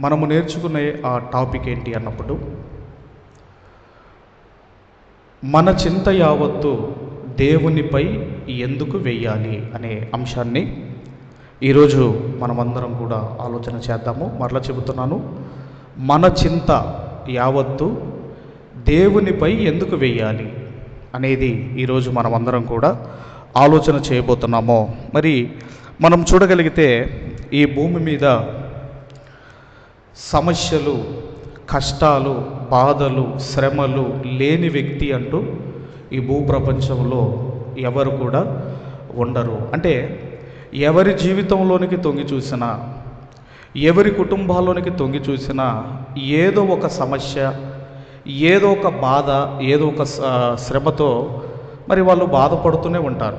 మనము నేర్చుకునే ఆ టాపిక్ ఏంటి అన్నప్పుడు మన చింత యావత్తు దేవునిపై ఎందుకు వెయ్యాలి అనే అంశాన్ని ఈరోజు మనమందరం కూడా ఆలోచన చేద్దాము. మరలా చెబుతున్నాను మన చింత యావత్తు దేవునిపై ఎందుకు వెయ్యాలి అనేది ఈరోజు మనమందరం కూడా ఆలోచన చేయబోతున్నాము. మరి మనం చూడగలిగితే ఈ భూమి మీద సమస్యలు కష్టాలు బాధలు శ్రమలు లేని వ్యక్తి అంటూ ఈ భూప్రపంచంలో ఎవరు కూడా ఉండరు. అంటే ఎవరి జీవితంలోనికి తొంగి చూసినా ఎవరి కుటుంబాల్లోనికి తొంగి చూసినా ఏదో ఒక సమస్య ఏదో ఒక బాధ ఏదో ఒక స- శ్రమతో మరి వాళ్ళు బాధపడుతూనే ఉంటారు.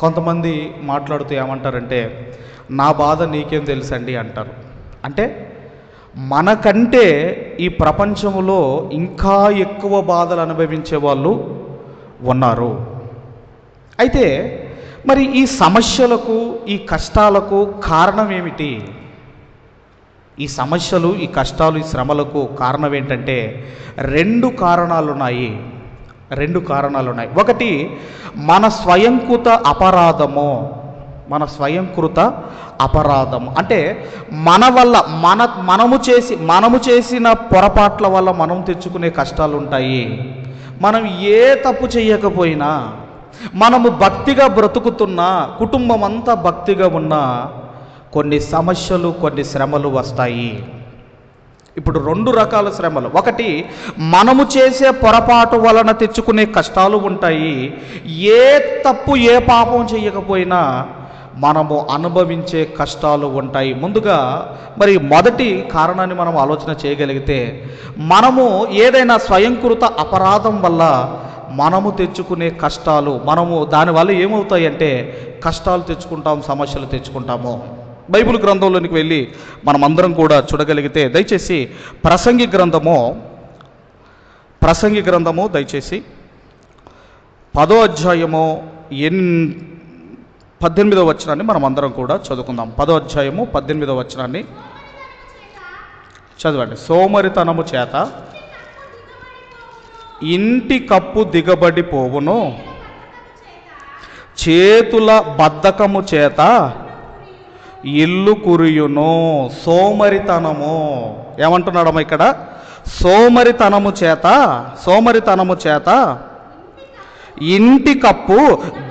కొంతమంది మాట్లాడుతూ ఏమంటారంటే నా బాధ నీకేం తెలుసండి అంటారు. అంటే మనకంటే ఈ ప్రపంచంలో ఇంకా ఎక్కువ బాధలు అనుభవించే వాళ్ళు ఉన్నారు. అయితే మరి ఈ సమస్యలకు ఈ కష్టాలకు కారణం ఏమిటి? ఈ సమస్యలు ఈ కష్టాలు ఈ శ్రమలకు కారణం ఏంటంటే రెండు కారణాలు ఉన్నాయి రెండు కారణాలు ఉన్నాయి ఒకటి మన స్వయంకృత అపరాధము. మన స్వయంకృత అపరాధం అంటే మన వల్ల మన మనము చేసి మనము చేసిన పొరపాట్ల వల్ల మనం తెచ్చుకునే కష్టాలు ఉంటాయి. మనం ఏ తప్పు చేయకపోయినా మనము భక్తిగా బ్రతుకుతున్నా కుటుంబం అంతా భక్తిగా ఉన్నా కొన్ని సమస్యలు కొన్ని శ్రమలు వస్తాయి. ఇప్పుడు రెండు రకాల శ్రమలు. ఒకటి మనము చేసే పొరపాటు వలన తెచ్చుకునే కష్టాలు ఉంటాయి. ఏ తప్పు ఏ పాపం చేయకపోయినా మనము అనుభవించే కష్టాలు ఉంటాయి. ముందుగా మరి మొదటి కారణాన్ని మనం ఆలోచన చేయగలిగితే మనము ఏదైనా స్వయంకృత అపరాధం వల్ల మనము తెచ్చుకునే కష్టాలు మనము దానివల్ల ఏమవుతాయి అంటే కష్టాలు తెచ్చుకుంటాం సమస్యలు తెచ్చుకుంటాము. బైబిల్ గ్రంథంలోనికి వెళ్ళి మనం అందరం కూడా చూడగలిగితే దయచేసి ప్రసంగి గ్రంథము ప్రసంగి గ్రంథము దయచేసి పదో అధ్యాయము ఎన్ పద్దెనిమిదో వచనాన్ని మనం అందరం కూడా చదువుకుందాం. పదో అధ్యాయము పద్దెనిమిదో వచనాన్ని చదవండి. సోమరితనము చేత ఇంటి కప్పు దిగబడి పోవును. చేతుల బద్ధకము చేత ఇల్లు కురియును. సోమరితనము. ఏమంటున్నాడమ్మా ఇక్కడ? సోమరితనము చేత సోమరితనము చేత ఇంటి కప్పు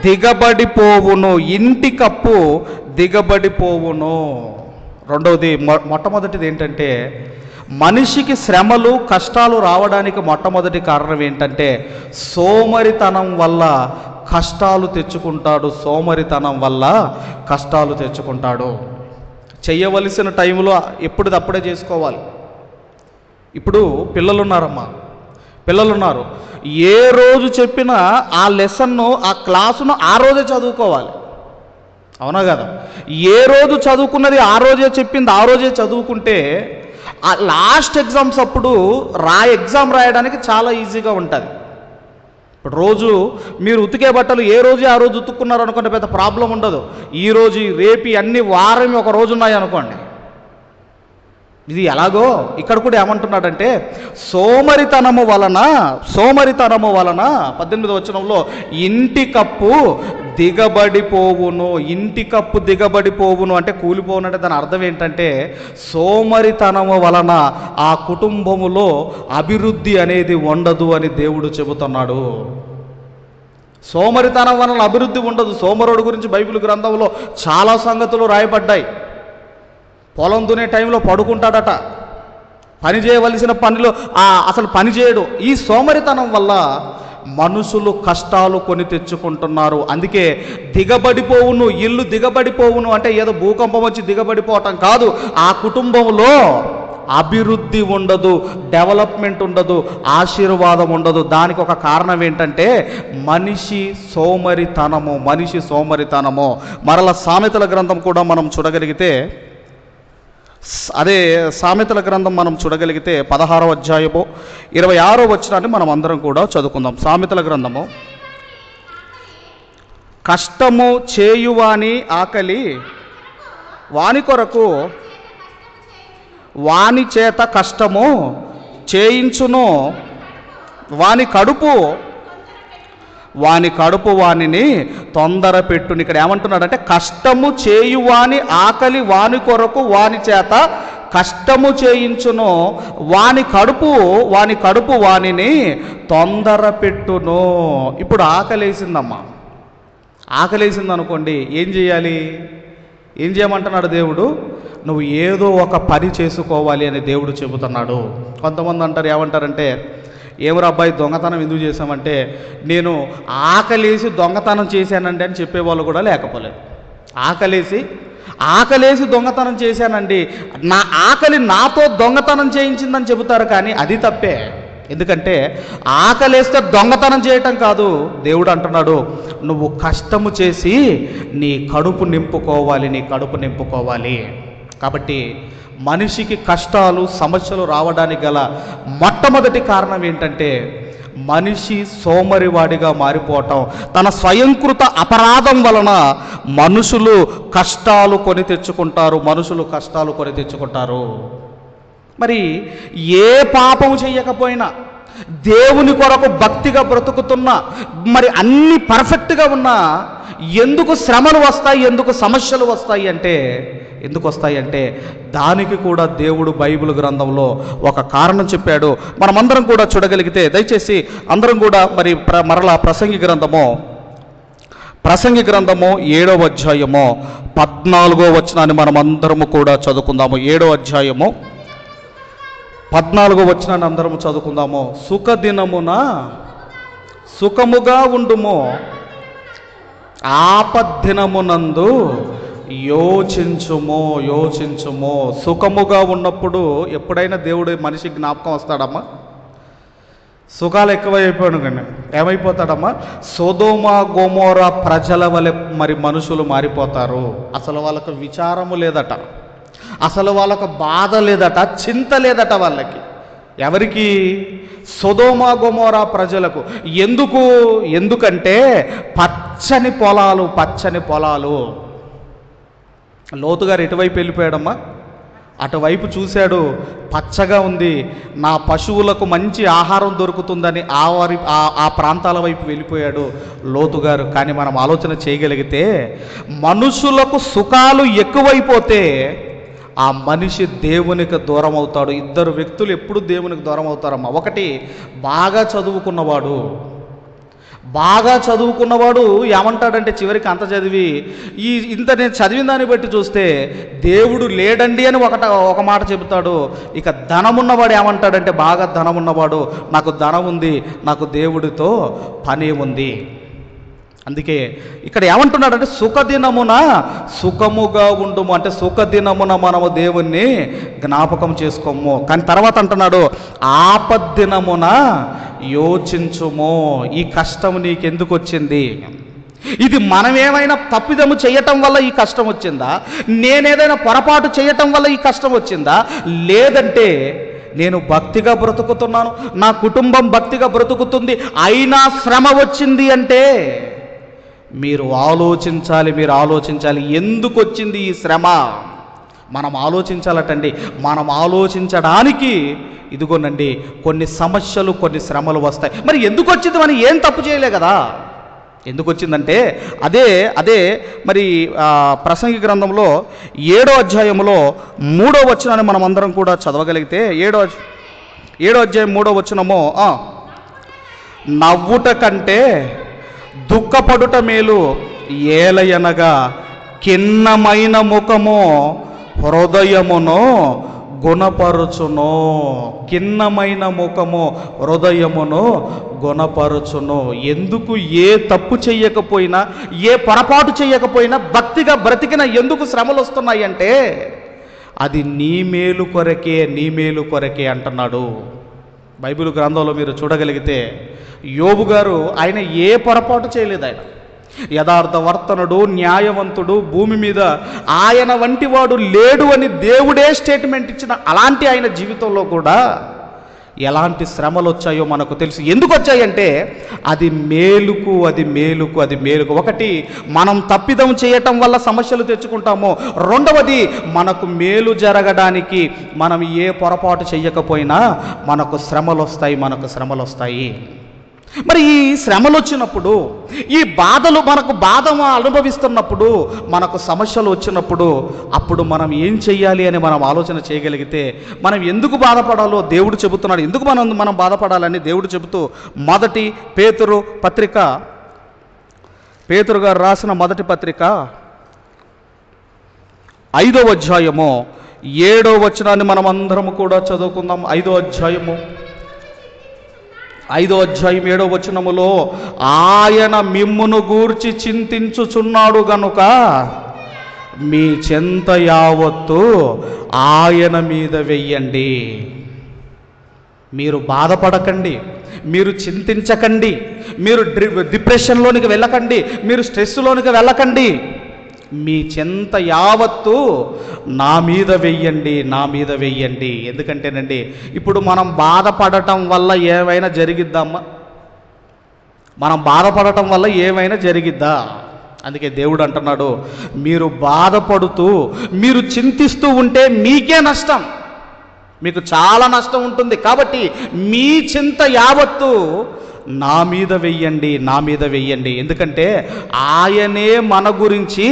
దిగబడిపోవును ఇంటి కప్పు దిగబడిపోవును రెండవది మొట్టమొదటిది ఏంటంటే మనిషికి శ్రమలు కష్టాలు రావడానికి మొట్టమొదటి కారణం ఏంటంటే సోమరితనం వల్ల కష్టాలు తెచ్చుకుంటాడు సోమరితనం వల్ల కష్టాలు తెచ్చుకుంటాడు. చేయవలసిన టైంలో ఎప్పుడుదప్పుడే చేసుకోవాలి. ఇప్పుడు పిల్లలు ఉన్నారమ్మా పిల్లలు ఉన్నారు ఏ రోజు చెప్పినా ఆ లెసన్ను ఆ క్లాసును ఆ రోజే చదువుకోవాలి. అవునా కదా? ఏ రోజు చదువుకున్నది ఆ రోజే చెప్పింది ఆ రోజే చదువుకుంటే ఆ లాస్ట్ ఎగ్జామ్స్ అప్పుడు రా ఎగ్జామ్ రాయడానికి చాలా ఈజీగా ఉంటుంది. ఇప్పుడు రోజు మీరు ఉతికే బట్టలు ఏ రోజు ఆ రోజు ఉతుక్కున్నారు అనుకుంటే పెద్ద ప్రాబ్లం ఉండదు. ఈరోజు రేపు అన్ని వారం ఒక రోజు ఉన్నాయి అనుకోండి. ఇది ఎలాగో ఇక్కడ కూడా ఏమంటున్నాడంటే సోమరితనము వలన సోమరితనము వలన పద్దెనిమిది వచనంలో ఇంటి కప్పు దిగబడిపోవును ఇంటి కప్పు దిగబడిపోవును అంటే కూలిపోవును అంటే దాని అర్థం ఏంటంటే సోమరితనము వలన ఆ కుటుంబములో అభివృద్ధి అనేది ఉండదు అని దేవుడు చెబుతున్నాడు. సోమరితనం వలన అభివృద్ధి ఉండదు. సోమరుడు గురించి బైబిల్ గ్రంథంలో చాలా సంగతులు రాయబడ్డాయి. పొలం దునే టైంలో పడుకుంటాడట. పని చేయవలసిన పనిలో అసలు పని చేయడు. ఈ సోమరితనం వల్ల మనుషులు కష్టాలు కొని తెచ్చుకుంటున్నారు. అందుకే దిగబడిపోవును ఇల్లు దిగబడిపోవును అంటే ఏదో భూకంపం వచ్చి దిగబడిపోవటం కాదు. ఆ కుటుంబంలో అభివృద్ధి ఉండదు డెవలప్మెంట్ ఉండదు ఆశీర్వాదం ఉండదు. దానికి ఒక కారణం ఏంటంటే మనిషి సోమరితనము మనిషి సోమరితనము. మరల సామెతల గ్రంథం కూడా మనం చూడగలిగితే అదే సామెతల గ్రంథం మనం చూడగలిగితే పదహారో అధ్యాయము ఇరవై ఆరో వచనాన్ని మనం అందరం కూడా చదువుకుందాం. సామెతల గ్రంథము. కష్టము చేయువాని ఆకలి వాని కొరకు వాని చేత కష్టము చేయించును. వాని కడుపు వాని కడుపు వానిని తొందర పెట్టుని. ఇక్కడ ఏమంటున్నాడంటే కష్టము చేయువాని ఆకలి వాని కొరకు వాని చేత కష్టము చేయించును. వాని కడుపు వాని కడుపు వానిని తొందర పెట్టును. ఇప్పుడు ఆకలేసిందమ్మా. ఆకలేసింది అనుకోండి ఏం చేయాలి? ఏం చేయమంటున్నాడు దేవుడు? నువ్వు ఏదో ఒక పని చేసుకోవాలి అని దేవుడు చెబుతున్నాడు. కొంతమంది అంటారు ఏమంటారంటే ఏమరా అబ్బాయి దొంగతనం ఎందుకు చేశామంటే నేను ఆకలేసి దొంగతనం చేశానండి అని చెప్పేవాళ్ళు కూడా లేకపోలేదు. ఆకలేసి ఆకలేసి దొంగతనం చేశానండి. నా ఆకలి నాతో దొంగతనం చేయించిందని చెబుతారు కానీ అది తప్పే. ఎందుకంటే ఆకలేస్తే దొంగతనం చేయటం కాదు. దేవుడు అంటున్నాడు నువ్వు కష్టము చేసి నీ కడుపు నింపుకోవాలి నీ కడుపు నింపుకోవాలి. కాబట్టి మనిషికి కష్టాలు సమస్యలు రావడానికి గల మొట్టమొదటి కారణం ఏంటంటే మనిషి సోమరివాడిగా మారిపోవటం. తన స్వయంకృత అపరాధం వలన మనుషులు కష్టాలు కొని తెచ్చుకుంటారు మనుషులు కష్టాలు కొని తెచ్చుకుంటారు. మరి ఏ పాపము చేయకపోయినా దేవుని కొరకు భక్తిగా బ్రతుకుతున్నా మరి అన్ని పర్ఫెక్ట్గా ఉన్నా ఎందుకు శ్రమలు వస్తాయి ఎందుకు సమస్యలు వస్తాయి అంటే ఎందుకు వస్తాయి అంటే దానికి కూడా దేవుడు బైబిల్ గ్రంథంలో ఒక కారణం చెప్పాడు. మనమందరం కూడా చూడగలిగితే దయచేసి అందరం కూడా మరి ప్ర మరలా ప్రసంగి గ్రంథము ప్రసంగి గ్రంథము ఏడవ అధ్యాయము పద్నాలుగో వచనాన్ని మనం అందరము కూడా చదువుకుందాము. ఏడో అధ్యాయము పద్నాలుగో వచనాన్ని అందరము చదువుకుందాము. సుఖదినమున సుఖముగా ఉండుము. ఆపద్దినమునందు యోచించుము యోచించుము. సుఖముగా ఉన్నప్పుడు ఎప్పుడైనా దేవుడు మనిషి జ్ఞాపకం వస్తాడమ్మా? సుఖాలు ఎక్కువైపోయాను కానీ. ఏమైపోతాడమ్మా? సోదోమా గోమోరా ప్రజల వలె మరి మనుషులు మారిపోతారు. అసలు వాళ్ళకు విచారము లేదట. అసలు వాళ్ళకు బాధ లేదట చింత లేదట వాళ్ళకి. ఎవరికి? సొదోమా గోమోరా ప్రజలకు. ఎందుకు? ఎందుకంటే పచ్చని పొలాలు పచ్చని పొలాలు. లోతు గారు ఎటువైపు వెళ్ళిపోయాడమ్మా? అటువైపు చూశాడు పచ్చగా ఉంది. నా పశువులకు మంచి ఆహారం దొరుకుతుందని ఆ వారి ఆ- ఆ ప్రాంతాల వైపు వెళ్ళిపోయాడు లోతు గారు. కానీ మనం ఆలోచన చేయగలిగితే మనుషులకు సుఖాలు ఎక్కువైపోతే ఆ మనిషి దేవునికి దూరం అవుతాడు ఇద్దరు వ్యక్తులు ఎప్పుడు దేవునికి దూరం అవుతారమ్మా ఒకటి బాగా చదువుకున్నవాడు. బాగా చదువుకున్నవాడు ఏమంటాడంటే చివరికి అంత చదివి ఈ ఇంత నేను చదివిన దాన్ని బట్టి చూస్తే దేవుడు లేడండి అని ఒకట ఒక మాట చెబుతాడు. ఇక ధనమున్నవాడు ఏమంటాడంటే బాగా ధనమున్నవాడు నాకు ధనం ఉంది నాకు దేవుడితో పని ఉంది. అందుకే ఇక్కడ ఏమంటున్నాడంటే సుఖదినమున సుఖముగా ఉండుము. అంటే సుఖదినమున మనము దేవుణ్ణి జ్ఞాపకం చేసుకోము. కానీ తర్వాత అంటున్నాడు ఆపద్దినమున యోచించుము. ఈ కష్టం నీకెందుకు వచ్చింది? ఇది మనం ఏమైనా తప్పిదము చేయటం వల్ల ఈ కష్టం వచ్చిందా? నేనేదైనా పొరపాటు చేయటం వల్ల ఈ కష్టం వచ్చిందా? లేదంటే నేను భక్తిగా బ్రతుకుతున్నాను నా కుటుంబం భక్తిగా బ్రతుకుతుంది అయినా శ్రమ వచ్చింది అంటే మీరు ఆలోచించాలి మీరు ఆలోచించాలి. ఎందుకు వచ్చింది ఈ శ్రమ? మనం ఆలోచించాలటండి. మనం ఆలోచించడానికి ఇదిగోనండి కొన్ని సమస్యలు కొన్ని శ్రమలు వస్తాయి. మరి ఎందుకు వచ్చింది మనం ఏం తప్పు చేయలే కదా? ఎందుకు వచ్చిందంటే అదే అదే మరి ప్రసంగి గ్రంథంలో ఏడో అధ్యాయంలో మూడో వచనాన్ని మనం అందరం కూడా చదవగలిగితే ఏడో ఏడో అధ్యాయం మూడో వచనమో నవ్వుట కంటే దుఃఖపడుట మేలు ఏలయనగా కిన్నమైన ముఖము హృదయమును గుణపరుచును. కిన్నమైన ముఖము హృదయమును గుణపరుచును. ఎందుకు ఏ తప్పు చేయకపోయినా ఏ పొరపాటు చేయకపోయినా భక్తిగా బ్రతికిన ఎందుకు శ్రమలు వస్తున్నాయంటే అది నీ మేలు కొరకే నీ మేలు కొరకే అంటున్నాడు. బైబిల్ గ్రంథంలో మీరు చూడగలిగితే యోబు గారు ఆయన ఏ పొరపాటు చేయలేదు ఆయన. యథార్థవర్తనుడు న్యాయవంతుడు భూమి మీద ఆయన వంటి వాడు లేడు అని దేవుడే స్టేట్మెంట్ ఇచ్చిన అలాంటి ఆయన జీవితంలో కూడా ఎలాంటి శ్రమలు వచ్చాయో మనకు తెలుసు. ఎందుకు వచ్చాయంటే అది మేలుకు అది మేలుకు అది మేలుకు. ఒకటి మనం తప్పిదం చేయటం వల్ల సమస్యలు తెచ్చుకుంటాము. రెండవది మనకు మేలు జరగడానికి మనం ఏ పొరపాటు చేయకపోయినా మనకు శ్రమలు వస్తాయి మనకు శ్రమలు వస్తాయి మరి ఈ శ్రమలు వచ్చినప్పుడు ఈ బాధలు మనకు బాధ అనుభవిస్తున్నప్పుడు మనకు సమస్యలు వచ్చినప్పుడు అప్పుడు మనం ఏం చెయ్యాలి అని మనం ఆలోచన చేయగలిగితే మనం ఎందుకు బాధపడాలో దేవుడు చెబుతున్నాడు. ఎందుకు మనం మనం బాధపడాలని దేవుడు చెబుతూ మొదటి పేతురు పత్రిక పేతురు గారు రాసిన మొదటి పత్రిక ఐదో అధ్యాయము ఏడో వచనాన్ని మనం అందరం కూడా చదువుకుందాం. ఐదో అధ్యాయము. ఐదో అధ్యాయం ఏడో వచనములో ఆయన మిమ్మును గూర్చి చింతించుచున్నాడు గనుక మీ చెంత యావత్తు ఆయన మీద వెయ్యండి. మీరు బాధపడకండి మీరు చింతించకండి మీరు డిప్రెషన్లోనికి వెళ్ళకండి మీరు స్ట్రెస్లోనికి వెళ్ళకండి. మీ చెంత యావత్తు నా మీద వెయ్యండి నా మీద వెయ్యండి. ఎందుకంటేనండి ఇప్పుడు మనం బాధపడటం వల్ల ఏమైనా జరిగిద్దామా మనం బాధపడటం వల్ల ఏమైనా జరిగిద్దా? అందుకే దేవుడు అంటున్నాడు మీరు బాధపడుతూ మీరు చింతిస్తూ ఉంటే మీకే నష్టం. మీకు చాలా నష్టం ఉంటుంది. కాబట్టి మీ చింత యావత్తు నా మీద వెయ్యండి నా మీద వెయ్యండి. ఎందుకంటే ఆయనే మన గురించి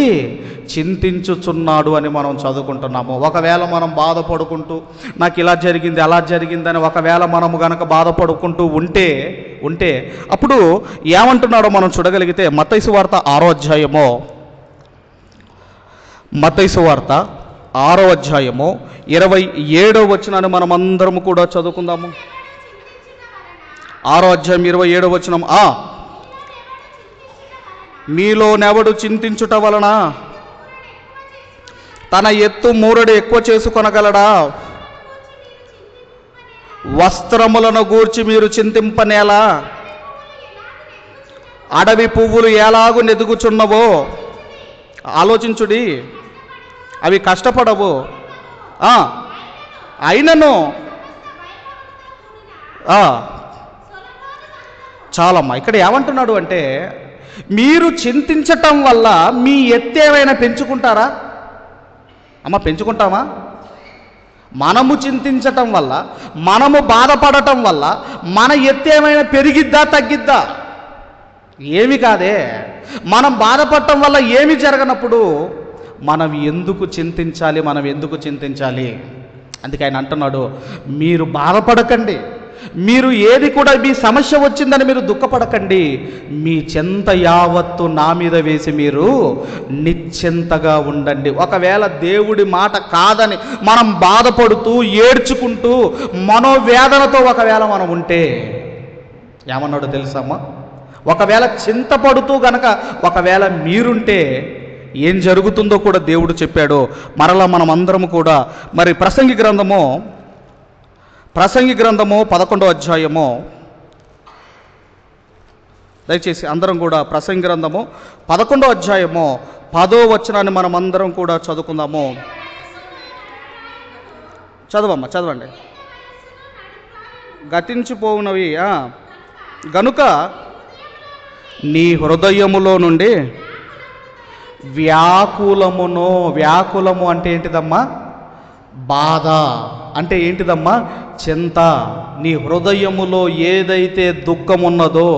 చింతించుచున్నాడు అని మనం చదువుకుంటున్నాము. ఒకవేళ మనం బాధపడుకుంటూ నాకు ఇలా జరిగింది అలా జరిగిందని ఒకవేళ మనము గనక బాధపడుకుంటూ ఉంటే ఉంటే అప్పుడు ఏమంటున్నాడో మనం చూడగలిగితే మతైసు వార్త ఆరో అధ్యాయమో. మతైసు వార్త ఆరో అధ్యాయము ఇరవై ఏడో వచనాన్ని మనం అందరం కూడా చదువుకుందాము. ఆరో అధ్యాయం ఇరవై ఏడో వచనం. ఆ మీలోనెవడు చింతించుట వలన తన ఎత్తు మూరడు ఎక్కువ చేసుకొనగలడా? వస్త్రములను గూర్చి మీరు చింతింపనేలా? అడవి పువ్వులు ఎలాగు నెదుగుచున్నవో? ఆలోచించుడి అవి కష్టపడవు. అయినను చాలమ్మా ఇక్కడ ఏమంటున్నాడు అంటే మీరు చింతించటం వల్ల మీ ఎత్తు ఏమైనా పెంచుకుంటారా? అమ్మ పెంచుకుంటామా? మనము చింతించటం వల్ల మనము బాధపడటం వల్ల మన ఎత్తు ఏమైనా పెరిగిద్దా తగ్గిద్దా? ఏమి కాదే. మనం బాధపడటం వల్ల ఏమి జరగనప్పుడు మనం ఎందుకు చింతించాలి మనం ఎందుకు చింతించాలి? అందుకే ఆయన అంటున్నాడు మీరు బాధపడకండి. మీరు ఏది కూడా మీ సమస్య వచ్చిందని మీరు దుఃఖపడకండి. మీ చెంత యావత్తు నా మీద వేసి మీరు నిశ్చింతగా ఉండండి. ఒకవేళ దేవుడి మాట కాదని మనం బాధపడుతూ ఏడ్చుకుంటూ మనోవేదనతో ఒకవేళ మనం ఉంటే ఏమన్నాడు తెలుసమ్మా ఒకవేళ చింతపడుతూ గనక ఒకవేళ మీరుంటే ఏం జరుగుతుందో కూడా దేవుడు చెప్పాడు. మరలా మనం అందరము కూడా మరి ప్రసంగి గ్రంథము ప్రసంగి గ్రంథము పదకొండో అధ్యాయము. దయచేసి అందరం కూడా ప్రసంగి గ్రంథము పదకొండో అధ్యాయము పదో వచనాన్ని మనం అందరం కూడా చదువుకుందాము. చదవమ్మా చదవండి. గతించిపోవునవి గనుక నీ హృదయములో నుండి వ్యాకులమును వ్యాకులము అంటే ఏంటిదమ్మా? బాధ. అంటే ఏంటిదమ్మా? చింత. నీ హృదయములో ఏదైతే దుఃఖం ఉన్నదో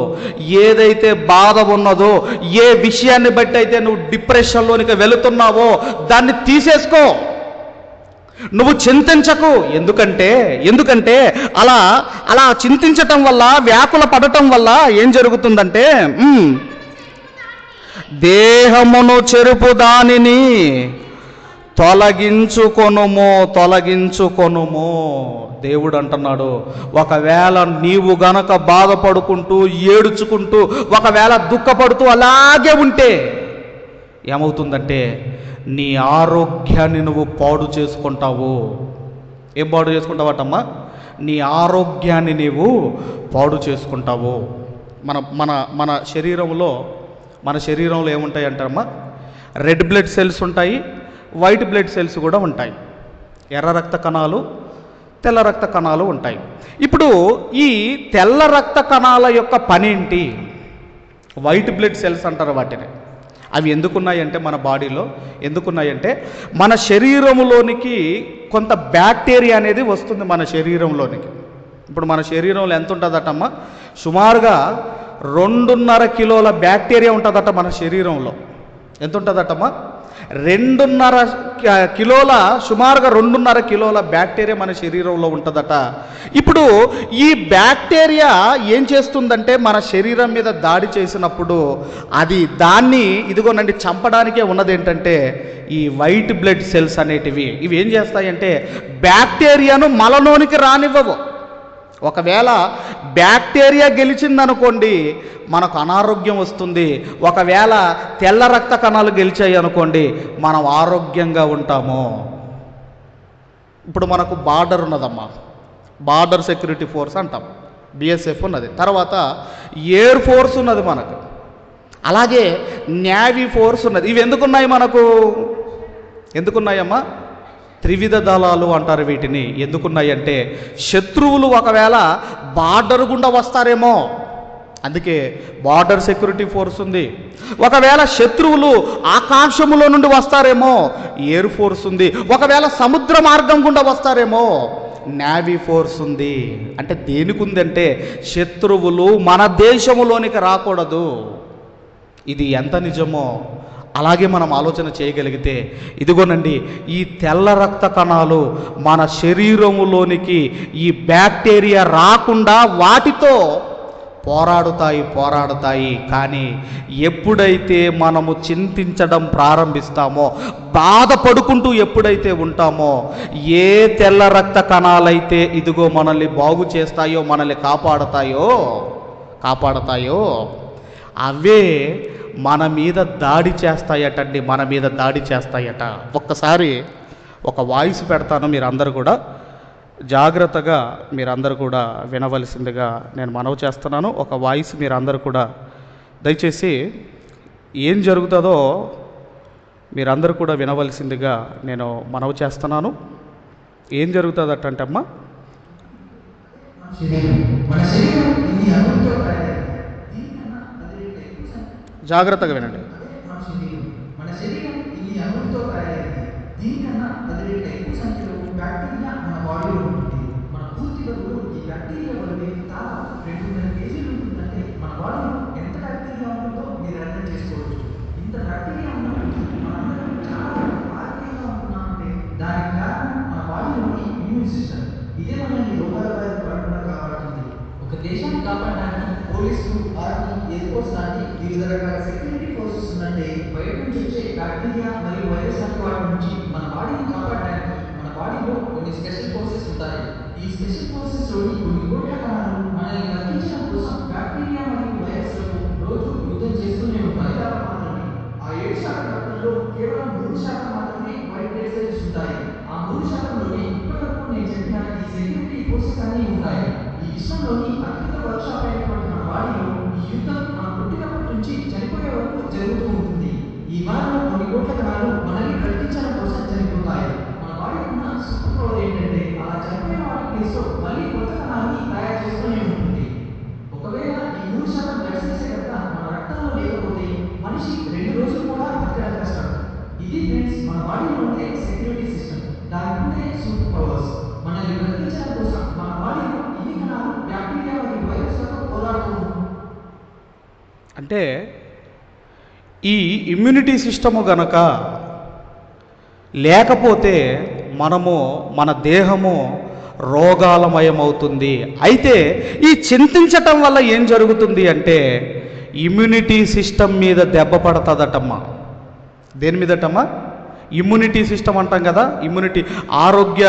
ఏదైతే బాధ ఉన్నదో ఏ విషయాన్ని బట్టి అయితే నువ్వు డిప్రెషన్లోనికి వెళుతున్నావో దాన్ని తీసేసుకో. నువ్వు చింతించకు. ఎందుకంటే ఎందుకంటే అలా అలా చింతించటం వల్ల వ్యాకుల పడటం వల్ల ఏం జరుగుతుందంటే దేహమును చెరుపు దానిని తొలగించుకొనుము తొలగించుకొనుము. దేవుడు అంటున్నాడు ఒకవేళ నీవు గనక బాధపడుకుంటూ ఏడుచుకుంటూ ఒకవేళ దుఃఖపడుతూ అలాగే ఉంటే ఏమవుతుందంటే నీ ఆరోగ్యాన్ని నువ్వు పాడు చేసుకుంటావు. ఏం పాడు చేసుకుంటావటమ్మా? నీ ఆరోగ్యాన్ని నీవు పాడు చేసుకుంటావు. మన మన మన శరీరంలో మన శరీరంలో ఏముంటాయి అంటారమ్మా రెడ్ బ్లడ్ సెల్స్ ఉంటాయి వైట్ బ్లడ్ సెల్స్ కూడా ఉంటాయి. ఎర్ర రక్త కణాలు తెల్ల రక్త కణాలు ఉంటాయి. ఇప్పుడు ఈ తెల్ల రక్త కణాల యొక్క పనేంటి? వైట్ బ్లడ్ సెల్స్ అంటారు వాటిని. అవి ఎందుకున్నాయంటే మన బాడీలో? ఎందుకున్నాయంటే మన శరీరంలోనికి కొంత బ్యాక్టీరియా అనేది వస్తుంది మన శరీరంలోనికి. ఇప్పుడు మన శరీరంలో ఎంత ఉంటుందటమ్మా? సుమారుగా రెండున్నర కిలోల బ్యాక్టీరియా ఉంటుందట మన శరీరంలో. ఎంత ఉంటుందటమ్మా? రెండున్నర కిలోల సుమారుగా రెండున్నర కిలోల బ్యాక్టీరియా మన శరీరంలో ఉంటుందట. ఇప్పుడు ఈ బ్యాక్టీరియా ఏం చేస్తుందంటే మన శరీరం మీద దాడి చేసినప్పుడు అది దాన్ని ఇదిగోనండి చంపడానికే ఉన్నది ఏంటంటే ఈ వైట్ బ్లడ్ సెల్స్ అనేటివి. ఇవి ఏం చేస్తాయంటే బ్యాక్టీరియాను మలలోనికి రానివ్వవు. ఒకవేళ బ్యాక్టీరియా గెలిచిందనుకోండి మనకు అనారోగ్యం వస్తుంది. ఒకవేళ తెల్ల రక్త కణాలు గెలిచాయి అనుకోండి మనం ఆరోగ్యంగా ఉంటాము. ఇప్పుడు మనకు బార్డర్ ఉన్నదమ్మా. బార్డర్ సెక్యూరిటీ ఫోర్స్ అంటాం. బిఎస్ఎఫ్ ఉన్నది. తర్వాత ఎయిర్ ఫోర్స్ ఉన్నది మనకు. అలాగే నేవీ ఫోర్స్ ఉన్నది. ఇవి ఎందుకున్నాయి మనకు? ఎందుకున్నాయమ్మా? త్రివిధ దళాలు అంటారు వీటిని. ఎందుకున్నాయంటే శత్రువులు ఒకవేళ బార్డర్ గుండా వస్తారేమో. అందుకే బార్డర్ సెక్యూరిటీ ఫోర్స్ ఉంది. ఒకవేళ శత్రువులు ఆకాశములో నుండి వస్తారేమో ఎయిర్ ఫోర్స్ ఉంది. ఒకవేళ సముద్ర మార్గం గుండా వస్తారేమో నేవీ ఫోర్స్ ఉంది. అంటే దేనికి ఉందంటే శత్రువులు మన దేశములోనికి రాకూడదు. ఇది ఎంత నిజమో? అలాగే మనం ఆలోచన చేయగలిగితే ఇదిగోనండి ఈ తెల్ల రక్త కణాలు మన శరీరములోనికి ఈ బ్యాక్టీరియా రాకుండా వాటితో పోరాడుతాయి పోరాడుతాయి. కానీ ఎప్పుడైతే మనము చింతించడం ప్రారంభిస్తామో బాధపడుకుంటూ ఎప్పుడైతే ఉంటామో ఏ తెల్ల రక్త కణాలైతే ఇదిగో మనల్ని బాగు చేస్తాయో మనల్ని కాపాడతాయో కాపాడతాయో అవే మన మీద దాడి చేస్తాయటండి మన మీద దాడి చేస్తాయట. ఒక్కసారి ఒక వాయిస్ పెడతాను మీరందరూ కూడా. జాగ్రత్తగా మీరందరూ కూడా వినవలసిందిగా నేను మనవి చేస్తున్నాను. ఒక వాయిస్ మీరందరూ కూడా దయచేసి ఏం జరుగుతుందో మీరందరూ కూడా వినవలసిందిగా నేను మనవి చేస్తున్నాను. ఏం జరుగుతుందటంటే అమ్మా జాగ్రత్తగా వినండి. మన శరీరం మన పూర్తి ఈ మన ఎంత ఉంటుందో మీరు చేసుకోవచ్చు. ఇంత ఒక దేశాన్ని కాపాడడానికి పోలీసులు ఆర్మీ ఎయిర్ ఫోర్స్ లాంటి వివిధ రకాల సెక్యూరిటీ ఫోర్సెస్ ఉన్నట్టే బయట నుంచి వచ్చే బ్యాక్టీరియా మరియు వైరస్ లాంటి వాటి నుంచి మన బాడీని కాపాడడానికి మన బాడీలో కొన్ని స్పెషల్ ఫోర్సెస్ ఉంటాయి. ఈ స్పెషల్ ఫోర్సెస్లోని కొన్ని కోట్ల కణాలు మనల్ని రక్షించడం కోసం బ్యాక్టీరియా మరియు వైరస్లకు రోజు యుద్ధం చేస్తూనే ఉంటాయి. పది మాత్రమే ఆ ఏడు శాతం రక్తంలో కేవలం మూడు శాతం మాత్రమే వైట్ బ్లడ్ సెల్స్ ఉంటాయి. ఆ మూడు శాతంలోనే ఇప్పటివరకు నేను చెప్పిన ఈ సెక్యూరిటీ ఫోర్సెస్ అన్నీ ఉంటాయి. ఈ విశ్వంలోని అత్యంత వర్క్షాప్ అయినటువంటి బాడీలో యుద్ధం ఆ పుట్టినప్పటి నుంచి చనిపోయే వరకు జరుగుతూ ఉంటుంది. ఈ వారిలో కొన్ని కోట్ల కణాలు మనల్ని కల్పించడం కోసం చనిపోతాయి. మన బాడీకి ఉన్న సూపర్ పవర్ ఏంటంటే అలా చనిపోయిన వాటి ప్లేస్ మళ్ళీ కొత్త కణాలని తయారు చేస్తూనే ఉంటుంది. ఒకవేళ ఈ మూడు శాతం బ్లడ్ సెల్స్ కనుక మన రక్తంలో లేకపోతే మనిషి రెండు రోజులు కూడా బతకడం కష్టం. ఇది ఫ్రెండ్స్ మన బాడీలో ఉండే అంటే ఈ ఇమ్యూనిటీ సిస్టము గనక లేకపోతే మనము మన దేహము రోగాలమయమవుతుంది. అయితే ఈ చింతించటం వల్ల ఏం జరుగుతుంది అంటే ఇమ్యూనిటీ సిస్టమ్ మీద దెబ్బ పడుతుందటమ్మా. దేని మీదటమ్మా? ఇమ్యూనిటీ సిస్టమ్ అంటాం కదా ఇమ్యూనిటీ ఆరోగ్య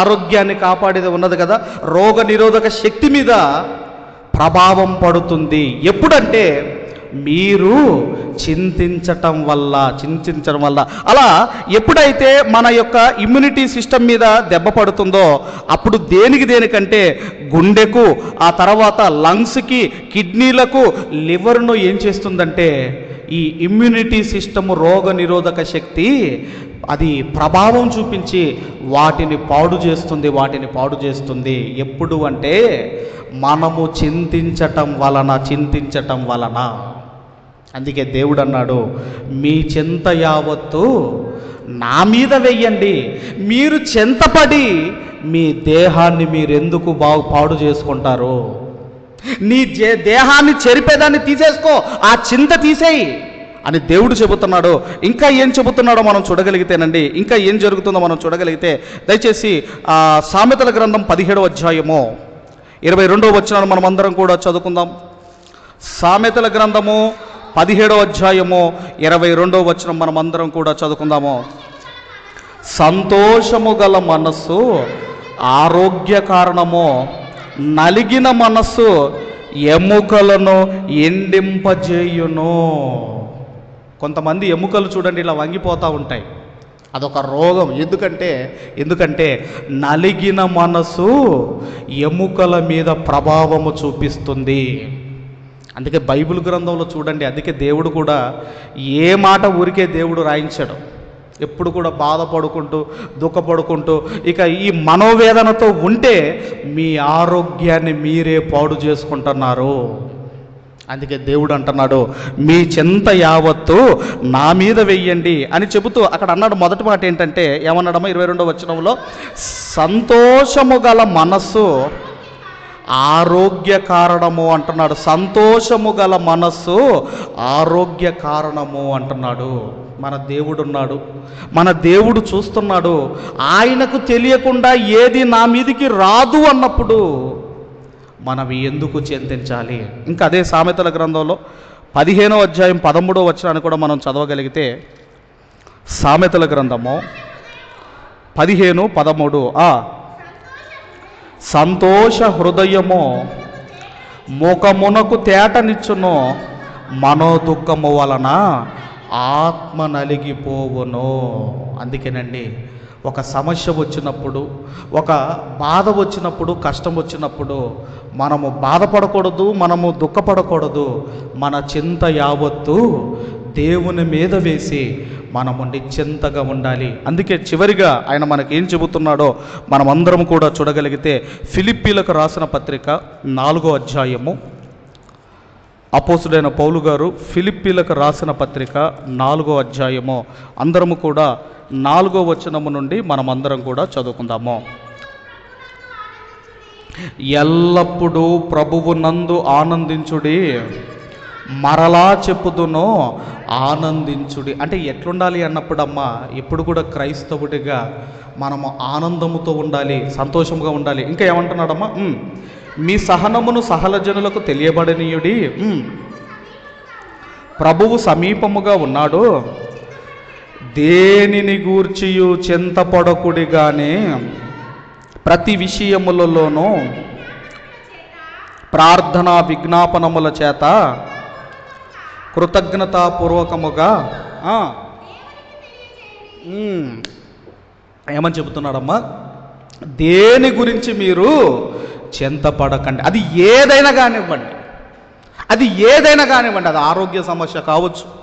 ఆరోగ్యాన్ని కాపాడేది ఉన్నది కదా రోగ నిరోధక శక్తి మీద ప్రభావం పడుతుంది. ఎప్పుడంటే మీరు చింతించటం వల్ల చింతించడం వల్ల. అలా ఎప్పుడైతే మన యొక్క ఇమ్యూనిటీ సిస్టమ్ మీద దెబ్బ పడుతుందో అప్పుడు దేనికి దేనికంటే గుండెకు ఆ తర్వాత లంగ్స్కి కిడ్నీలకు లివర్ను ఏం చేస్తుందంటే ఈ ఇమ్యూనిటీ సిస్టమ్ రోగ నిరోధక శక్తి అది ప్రభావం చూపించి వాటిని పాడు చేస్తుంది వాటిని పాడు చేస్తుంది. ఎప్పుడు అంటే మనము చింతించటం వలన చింతించటం వలన. అందుకే దేవుడు అన్నాడు మీ చింత యావత్తు నా మీద వెయ్యండి. మీరు చింతపడి మీ దేహాన్ని మీరు ఎందుకు బాగు పాడు చేసుకుంటారు? నీ దేహాన్ని చెరిపేదాన్ని తీసేసుకో ఆ చింత తీసేయి. అని దేవుడు చెబుతున్నాడు. ఇంకా ఏం చెబుతున్నాడో మనం చూడగలిగితేనండి ఇంకా ఏం జరుగుతుందో మనం చూడగలిగితే దయచేసి ఆ సామెతల గ్రంథం పదిహేడవ అధ్యాయము ఇరవై రెండవ వచ్చినాడు మనం అందరం కూడా చదువుకుందాం. సామెతల గ్రంథము పదిహేడో అధ్యాయము ఇరవై రెండవ వచనం మనం అందరం కూడా చదువుకుందాము. సంతోషము గల మనస్సు ఆరోగ్య కారణము నలిగిన మనస్సు ఎముకలను ఎండింపజేయును. కొంతమంది ఎముకలు చూడండి ఇలా వంగిపోతూ ఉంటాయి. అదొక రోగం. ఎందుకంటే ఎందుకంటే నలిగిన మనసు ఎముకల మీద ప్రభావము చూపిస్తుంది. అందుకే బైబిల్ గ్రంథంలో చూడండి అందుకే దేవుడు కూడా ఏ మాట ఊరికే దేవుడు రాయించాడు. ఎప్పుడు కూడా బాధపడుకుంటూ దుఃఖపడుకుంటూ ఇక ఈ మనోవేదనతో ఉంటే మీ ఆరోగ్యాన్ని మీరే పాడు చేసుకుంటున్నారు. అందుకే దేవుడు అంటున్నాడు మీ చింత యావత్తు నా మీద వెయ్యండి అని చెబుతూ అక్కడ అన్నాడు మొదటి మాట ఏంటంటే ఏమన్నాడమ్మా ఇరవై రెండో వచనంలో సంతోషము గల మనస్సు ఆరోగ్య కారణము అంటున్నాడు. సంతోషము గల మనస్సు ఆరోగ్య కారణము అంటున్నాడు. మన దేవుడు ఉన్నాడు మన దేవుడు చూస్తున్నాడు. ఆయనకు తెలియకుండా ఏది నా మీదికి రాదు అన్నప్పుడు మనం ఎందుకు చింతించాలి? ఇంకా అదే సామెతల గ్రంథంలో పదిహేనో అధ్యాయం పదమూడో వచ్చినాన్ని కూడా మనం చదవగలిగితే సామెతల గ్రంథము పదిహేను పదమూడు సంతోష హృదయము ముఖమునకు తేటనిచ్చును మనోదుఖము వలన ఆత్మ నలిగిపోవును. అందుకేనండి ఒక సమస్య వచ్చినప్పుడు ఒక బాధ వచ్చినప్పుడు కష్టం వచ్చినప్పుడు మనము బాధపడకూడదు మనము దుఃఖపడకూడదు. మన చింత యావత్తు దేవుని మీద వేసి మనము నిశ్చింతగా ఉండాలి. అందుకే చివరిగా ఆయన మనకి ఏం చెబుతున్నాడో మనమందరం కూడా చూడగలిగితే ఫిలిప్పీలకు రాసిన పత్రిక నాలుగో అధ్యాయము. అపోసుడైన పౌలు గారు ఫిలిప్పీలకు రాసిన పత్రిక నాలుగో అధ్యాయము. అందరము కూడా నాలుగో వచనము నుండి మనమందరం కూడా చదువుకుందాము. ఎల్లప్పుడూ ప్రభువు నందు ఆనందించుడి. మరలా చెప్పుదును ఆనందించుడి. అంటే ఎట్లుండాలి అన్నప్పుడమ్మా ఎప్పుడు కూడా క్రైస్తవుడిగా మనము ఆనందముతో ఉండాలి సంతోషంగా ఉండాలి. ఇంకా ఏమంటున్నాడమ్మా? మీ సహనమును సహలజనులకు తెలియబడనీయుడి. ప్రభువు సమీపముగా ఉన్నాడు. దేనిని గూర్చియు చింతపడకుడి కానీ ప్రతి విషయములలోనూ ప్రార్థనా విజ్ఞాపనముల చేత కృతజ్ఞతాపూర్వకముగా ఏమని చెబుతున్నాడమ్మా? దేని గురించి మీరు చింతపడకండి. అది ఏదైనా కానివ్వండి. అది ఏదైనా కానివ్వండి. అది ఆరోగ్య సమస్య కావచ్చు.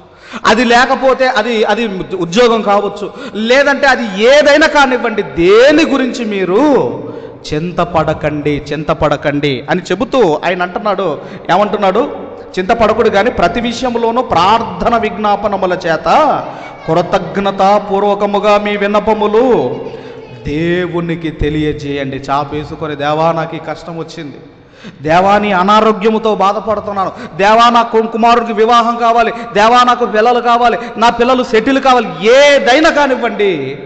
అది లేకపోతే అది అది ఉద్యోగం కావచ్చు. లేదంటే అది ఏదైనా కానివ్వండి. దేని గురించి మీరు చింతపడకండి చింతపడకండి అని చెబుతూ ఆయన అంటున్నాడు. ఏమంటున్నాడు? చింతపడకుడు కానీ ప్రతి విషయంలోనూ ప్రార్థన విజ్ఞాపనముల చేత కృతజ్ఞతాపూర్వకముగా మీ విన్నపములు దేవునికి తెలియజేయండి. చాపేసుకొని దేవా నాకు ఈ కష్టం వచ్చింది. దేవాని అనారోగ్యముతో బాధపడుతున్నాను. దేవా నా కుమారుడికి వివాహం కావాలి. దేవా నాకు పిల్లలు కావాలి. నా పిల్లలు సెటిల్ కావాలి. ఏదైనా కానివ్వండి.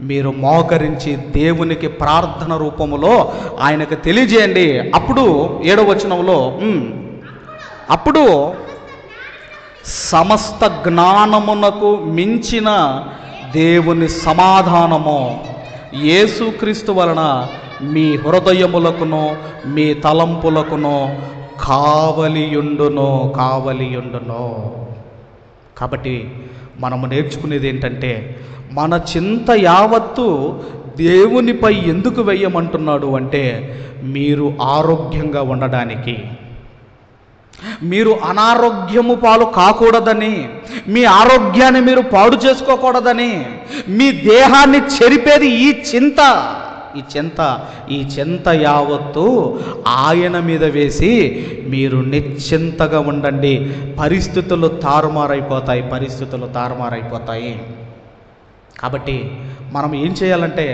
మీరు మోకరించి దేవునికి ప్రార్థన రూపములో ఆయనకు తెలియజేయండి. అప్పుడు ఏడవ వచనంలో అప్పుడు సమస్త జ్ఞానమునకు మించిన దేవుని సమాధానము యేసుక్రీస్తు వలన మీ హృదయములకును మీ తలంపులకును కావలియుండును కావలియుండును. కాబట్టి మనము నేర్చుకునేది ఏంటంటే మన చింత యావత్తు దేవునిపై ఎందుకు వెయ్యమంటున్నాడు అంటే మీరు ఆరోగ్యంగా ఉండడానికి. మీరు అనారోగ్యము పాలు కాకూడదని మీ ఆరోగ్యాన్ని మీరు పాడు చేసుకోకూడదని మీ దేహాన్ని చెరిపేది ఈ చింత. ఈ చింత ఈ చింత యావత్తు ఆయన మీద వేసి మీరు నిశ్చింతగా ఉండండి. పరిస్థితులు తారుమారైపోతాయి పరిస్థితులు తారుమారైపోతాయి. కాబట్టి మనం ఏం చేయాలంటే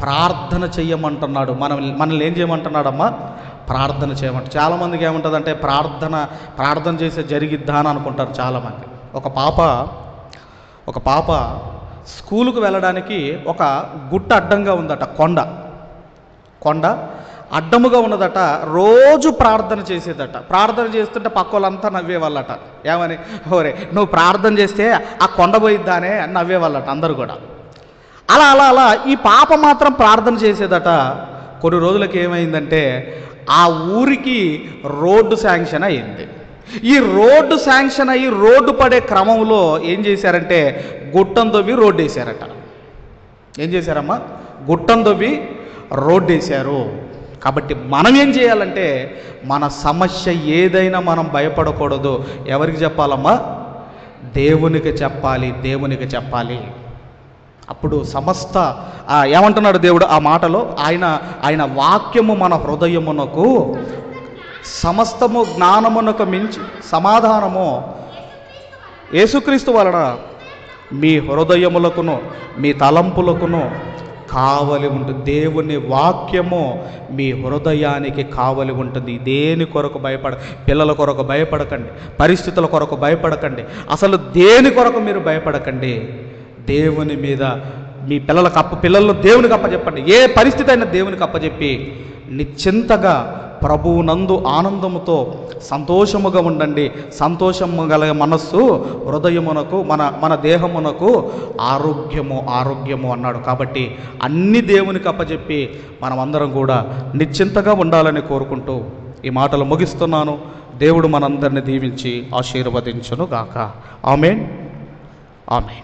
ప్రార్థన చెయ్యమంటున్నాడు మనం మనల్ని ఏం చేయమంటున్నాడమ్మా? ప్రార్థన చేయమంట. చాలామందికి ఏముంటుందంటే ప్రార్థన ప్రార్థన చేసే జరిగిద్దా అని అనుకుంటారు చాలామంది. ఒక పాప ఒక పాప స్కూలుకు వెళ్ళడానికి ఒక గుట్ట అడ్డంగా ఉందట కొండ. కొండ అడ్డముగా ఉన్నదట రోజు ప్రార్థన చేసేదట. ప్రార్థన చేస్తుంటే పక్క వాళ్ళంతా నవ్వేవాళ్ళట. ఏమని? ఓరే నువ్వు ప్రార్థన చేస్తే ఆ కొండ పోయిద్దానే అని నవ్వేవాళ్ళట అందరూ కూడా. అలా అలా అలా ఈ పాప మాత్రం ప్రార్థన చేసేదట. కొన్ని రోజులకి ఏమైందంటే ఆ ఊరికి రోడ్డు శాంక్షన్ అయింది. ఈ రోడ్డు శాంక్షన్ అయ్యి రోడ్డు పడే క్రమంలో ఏం చేశారంటే గుట్టం తవ్వి రోడ్డు వేశారట. ఏం చేశారమ్మా? గుట్టం దొవ్వి రోడ్డు వేశారు కాబట్టి మనం ఏం చేయాలంటే మన సమస్య ఏదైనా మనం భయపడకూడదు. ఎవరికి చెప్పాలమ్మా? దేవునికి చెప్పాలి దేవునికి చెప్పాలి. అప్పుడు సమస్త ఏమంటున్నాడు దేవుడు ఆ మాటలో? ఆయన ఆయన వాక్యము మన హృదయమునకు సమస్తము జ్ఞానమునకు మించి సమాధానము. యేసుక్రీస్తు వలన మీ హృదయములకును మీ తలంపులకును కావలి ఉంటుంది దేవుని వాక్యము మీ హృదయానికి కావలి ఉంటుంది. దేని కొరకు భయపడ పిల్లల కొరకు భయపడకండి. పరిస్థితుల కొరకు భయపడకండి. అసలు దేని కొరకు మీరు భయపడకండి? దేవుని మీద మీ పిల్లలకు అప్ప పిల్లల్లో దేవునికి అప్పచెప్పండి. ఏ పరిస్థితి అయినా దేవునికి అప్పచెప్పి నిశ్చింతగా ప్రభువునందు ఆనందముతో సంతోషముగా ఉండండి. సంతోషము గల మనస్సు హృదయమునకు మన మన దేహమునకు ఆరోగ్యము ఆరోగ్యము అన్నాడు. కాబట్టి అన్ని దేవునికి అప్పచెప్పి మనమందరం కూడా నిశ్చింతగా ఉండాలని కోరుకుంటూ ఈ మాటలు ముగిస్తున్నాను. దేవుడు మనందరిని దీవించి ఆశీర్వదించును గాక ఆమెన్. ఆమెన్.